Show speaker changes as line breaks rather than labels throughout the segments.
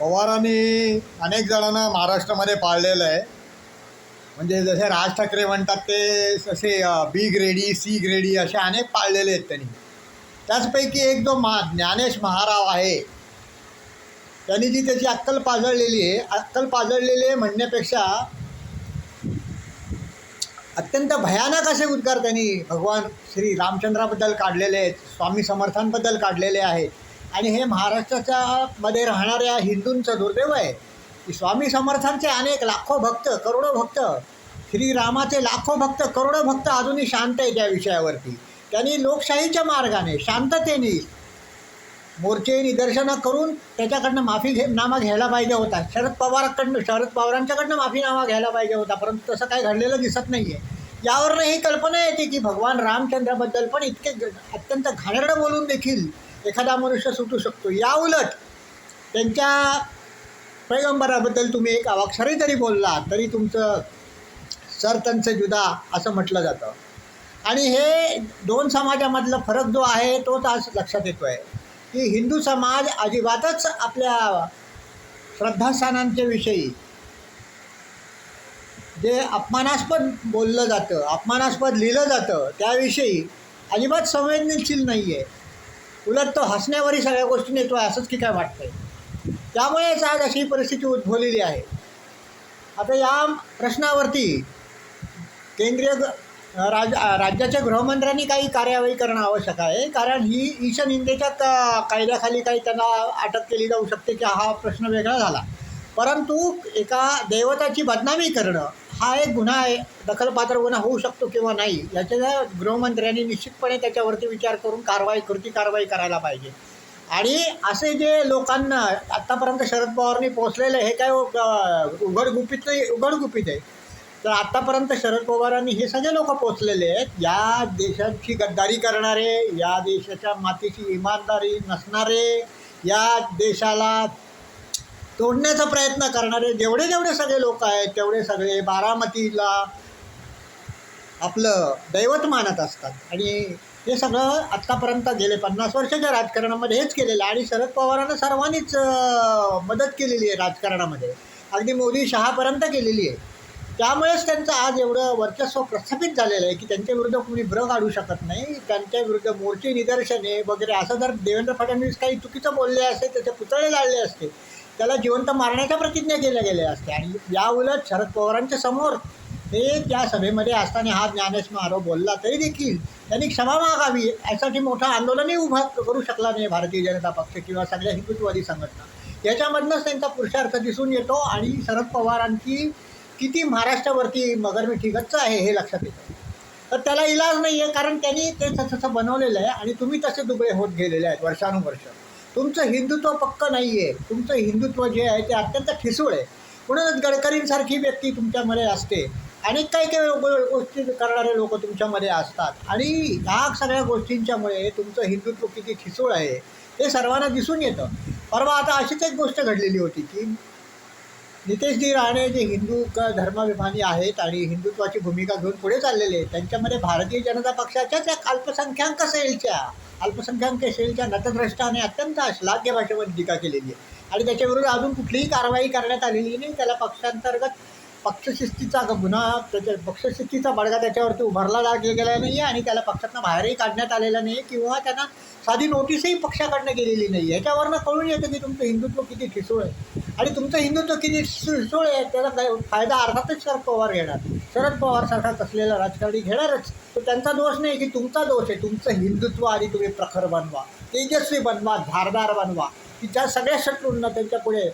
पवारांनी अनेक जणांना महाराष्ट्रामध्ये पाळलेलं आहे. म्हणजे जसे राज ठाकरे म्हणतात ते असे बी ग्रेडी सी ग्रेडी असे अनेक पाळलेले आहेत त्यांनी. त्याचपैकी एक जो महा ज्ञानेश महाराव आहे त्यांनी जी त्याची अक्कल पाजळलेली आहे अक्कल पाजळलेली आहे म्हणण्यापेक्षा अत्यंत भयानक असे उद्गार त्यांनी भगवान श्री रामचंद्राबद्दल काढलेले आहेत स्वामी समर्थांबद्दल काढलेले आहेत. आणि हे महाराष्ट्राच्या मध्ये राहणाऱ्या हिंदूंचं दुर्दैव आहे की स्वामी समर्थांचे अनेक लाखो भक्त करोडो भक्त श्रीरामाचे लाखो भक्त करोडो भक्त अजूनही शांत आहे त्या विषयावरती. त्यांनी लोकशाहीच्या मार्गाने शांततेने मोर्चे निदर्शनं करून त्याच्याकडनं माफी घे नामा घ्यायला पाहिजे होता. शरद पवारकडनं शरद पवारांच्याकडनं माफीनामा घ्यायला पाहिजे होता परंतु तसं काही घडलेलं दिसत नाही आहे यावरनं ही कल्पना येते की भगवान रामचंद्राबद्दल पण इतके अत्यंत घाणेरडं बोलून देखील एखादा मनुष्य सुटू शकतो. या उलट त्यांच्या पैगंबराबद्दल तुम्ही एक अवाक्षरही जरी बोलला तरी तुमचं सरतनचं जुदा असं म्हटलं जातं. आणि हे दोन समाजामधला फरक जो आहे तोच आज लक्षात येतो आहे की हिंदू समाज अजिबातच आपल्या श्रद्धास्थानांच्या विषयी जे अपमानास्पद बोललं जातं अपमानास्पद लिहिलं जातं त्याविषयी अजिबात संवेदनशील नाही आहे उलट तो हसण्यावरही सगळ्या गोष्टी नेतो आहे असंच की काय वाटतंय. त्यामुळेच आज अशी परिस्थिती उद्भवलेली आहे. आता या प्रश्नावरती केंद्रीय ग- राज राज्याच्या गृहमंत्र्यांनी काही कार्यवाही करणं आवश्यक आहे कारण ही ईशनिंदेच्या का कायद्याखाली काही त्यांना अटक केली जाऊ शकते की हा प्रश्न वेगळा झाला. परंतु एका दैवताची बदनामी करणं हा एक गुन्हा आहे दखलपात्र गुन्हा होऊ शकतो किंवा नाही याच्या गृहमंत्र्यांनी निश्चितपणे त्याच्यावरती विचार करून कारवाई कृती कारवाई करायला पाहिजे. आणि असे जे लोकांना आत्तापर्यंत शरद पवारनी पोचलेलं हे काय उघडगुपित उघडगुपित आहे. तर आत्तापर्यंत शरद पवारांनी हे सगळे लोक पोचलेले आहेत. या देशाची गद्दारी करणारे या देशाच्या मातीची इमानदारी नसणारे या देशाला तोडण्याचा प्रयत्न करणारे जेवढे जेवढे सगळे लोक आहेत तेवढे सगळे बारामतीला आपलं दैवत मानत असतात. आणि हे सगळं आत्तापर्यंत गेले पन्नास वर्षाच्या राजकारणामध्ये हेच केलेलं आहे. आणि शरद पवारांना सर्वांनीच मदत केलेली आहे राजकारणामध्ये. अगदी मोदी शहापर्यंत केलेली आहे. त्यामुळेच त्यांचं आज एवढं वर्चस्व प्रस्थापित झालेलं आहे की त्यांच्या विरुद्ध कोणी ब्र काढू शकत नाही. त्यांच्या विरुद्ध मोर्चे निदर्शने वगैरे असं जर देवेंद्र फडणवीस काही चुकीचं बोलले असते त्याचे पुतळे जाळले असते. त्याला जिवंत मारण्याच्या प्रतिज्ञा केल्या गेल्या असत्या आणि या उलट शरद पवारांच्या समोर ते त्या सभेमध्ये असताना हा ज्ञानेश महाराव बोलला तरी देखील त्यांनी क्षमा मागावी यासाठी मोठं आंदोलनही उभा करू शकला नाही भारतीय जनता पक्ष किंवा सगळ्या हिंदुत्ववादी संघटना. याच्यामधनंच त्यांचा पुरुषार्थ दिसून येतो आणि शरद पवारांची किती महाराष्ट्रावरती मगरमिठी गच्च आहे हे लक्षात येतं. तर त्याला इलाज नाही आहे कारण त्यांनी ते तसं तसं बनवलेलं आहे आणि तुम्ही तसे दुबळे होत गेलेले आहेत वर्षानुवर्ष. तुमचं हिंदुत्व पक्क नाही आहे तुमचं हिंदुत्व जे आहे ते अत्यंत ठिसूळ आहे. म्हणूनच गडकरींसारखी व्यक्ती तुमच्यामध्ये असते. आणि काही काही गोष्टी करणारे लोक तुमच्यामध्ये असतात. आणि ह्या सगळ्या गोष्टींच्यामुळे तुमचं हिंदुत्व किती ठिसूळ आहे हे सर्वांना दिसून येतं. परवा आता अशीच एक गोष्ट घडलेली होती की नितेशजी राणे जे हिंदू क धर्माभिमानी आहेत आणि हिंदुत्वाची भूमिका घेऊन पुढे चाललेले आहेत त्यांच्यामध्ये भारतीय जनता पक्षाच्याच एक अल्पसंख्याक सेलच्या अल्पसंख्याक सेलच्या नतद्रष्टाने अत्यंत श्लाघ्य भाषेमध्ये टीका केलेली आहे. आणि त्याच्याविरुद्ध अजून कुठलीही कारवाई करण्यात आलेली नाही. त्याला पक्षांतर्गत पक्षशिस्तीचा गुन्हा त्याच्या पक्षशिस्तीचा बडगा त्याच्यावरती उभारला लागला गेलेला नाही आहे आणि त्याला पक्षातनं बाहेरही काढण्यात आलेला नाही किंवा त्यांना साधी नोटीसही पक्षाकडनं गेलेली नाही याच्यावरनं कळून येतं की तुमचं हिंदुत्व किती ठिसूळ आहे. आणि तुमचं हिंदुत्व किती सुळसुळ आहे त्याचा काय फायदा अर्थातच शरद पवार घेणार. शरद पवारसारखा कसलेला राजकारणी घेणारच. तो त्यांचा दोष नाही की तुमचा दोष आहे. तुमचं हिंदुत्व आधी तुम्ही प्रखर बनवा तेजस्वी बनवा धारदार बनवा. की त्या सगळ्या शत्रूंना त्यांच्या पुढे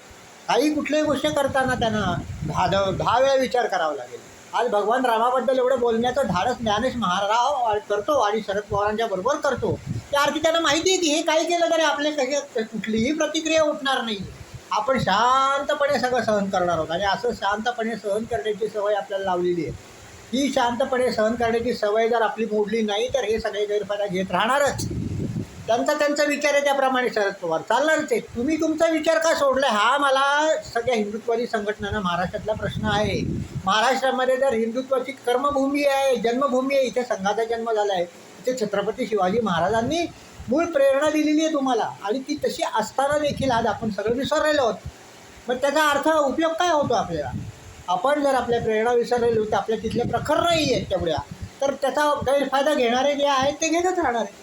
काही कुठल्याही गोष्टी करताना त्यांना धा दहा वेळा विचार करावा लागेल. आज भगवान रामाबद्दल एवढं बोलण्याचं धाडस ज्ञानेश महाराव करतो आणि शरद पवारांच्या बरोबर करतो. त्या अर्थी त्यांना माहिती आहे की हे काही केलं तरी आपले कसे कुठलीही प्रतिक्रिया उठणार नाही. आपण शांतपणे सगळं सहन करणार आहोत. आणि असं शांतपणे सहन करण्याची सवय आपल्याला लावलेली आहे. ही शांतपणे सहन करण्याची सवय जर आपली मोडली नाही तर हे सगळे गैरफायदा घेत राहणारच. त्यांचा त्यांचा विचार आहे त्याप्रमाणे शरद पवार. चालणारच आहे तुम्ही तुमचा विचार का सोडला हा मला सगळ्या हिंदुत्वादी संघटनांना महाराष्ट्रातला प्रश्न आहे. महाराष्ट्रामध्ये जर हिंदुत्वाची कर्मभूमी आहे जन्मभूमी आहे इथे संघाचा जन्म झाला आहे इथे छत्रपती शिवाजी महाराजांनी मूळ प्रेरणा दिलेली आहे तुम्हाला. आणि ती तशी असताना देखील आज आपण सगळं विसरलेलो आहोत. मग त्याचा अर्थ उपयोग काय होतो आपल्याला? आपण जर आपल्या प्रेरणा विसरलेलो तर आपल्या तिथल्या प्रखर नाही आहेत तेवढ्या तर त्याचा गैरफायदा घेणारे जे आहेत ते घेतच राहणार आहे